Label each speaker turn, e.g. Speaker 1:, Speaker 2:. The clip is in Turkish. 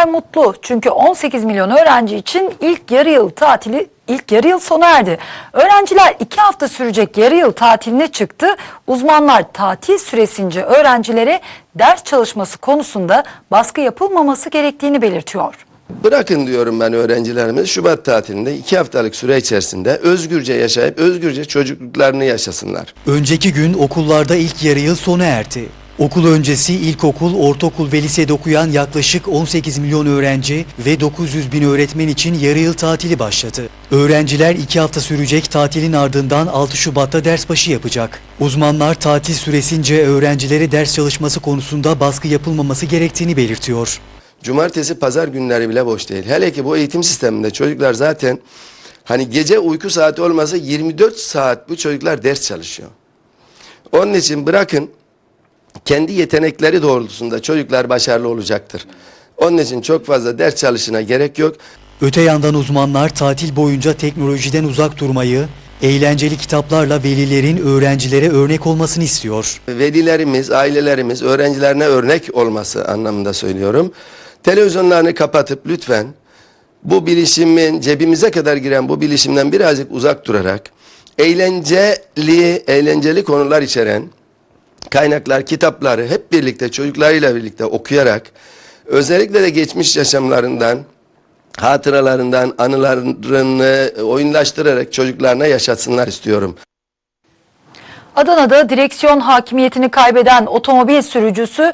Speaker 1: Öğrenciler mutlu çünkü 18 milyon öğrenci için ilk yarı yıl tatili ilk yarı yıl sona erdi. Öğrenciler iki hafta sürecek yarı yıl tatiline çıktı. Uzmanlar tatil süresince öğrencilere ders çalışması konusunda baskı yapılmaması gerektiğini belirtiyor.
Speaker 2: Bırakın diyorum ben öğrencilerimiz Şubat tatilinde iki haftalık süre içerisinde özgürce yaşayıp özgürce çocukluklarını yaşasınlar.
Speaker 3: Önceki gün okullarda ilk yarı yıl sona erdi. Okul öncesi ilkokul, ortaokul ve lisede okuyan yaklaşık 18 milyon öğrenci ve 900 bin öğretmen için yarı yıl tatili başladı. Öğrenciler 2 hafta sürecek tatilin ardından 6 Şubat'ta ders başı yapacak. Uzmanlar tatil süresince öğrencilere ders çalışması konusunda baskı yapılmaması gerektiğini belirtiyor.
Speaker 2: Cumartesi, pazar günleri bile boş değil. Hele ki bu eğitim sisteminde çocuklar zaten hani gece uyku saati olmasa 24 saat bu çocuklar ders çalışıyor. Onun için bırakın kendi yetenekleri doğrultusunda çocuklar başarılı olacaktır. Onun için çok fazla ders çalışına gerek yok.
Speaker 3: Öte yandan uzmanlar tatil boyunca teknolojiden uzak durmayı, eğlenceli kitaplarla velilerin öğrencilere örnek olmasını istiyor.
Speaker 2: Velilerimiz, ailelerimiz öğrencilerine örnek olması anlamında söylüyorum. Televizyonlarını kapatıp lütfen bu bilişimin cebimize kadar giren bu bilişimden birazcık uzak durarak eğlenceli, eğlenceli konular içeren kaynaklar, kitapları hep birlikte çocuklarıyla birlikte okuyarak özellikle de geçmiş yaşamlarından, hatıralarından, anılarını oyunlaştırarak çocuklarına yaşatsınlar istiyorum.
Speaker 1: Adana'da direksiyon hakimiyetini kaybeden otomobil sürücüsü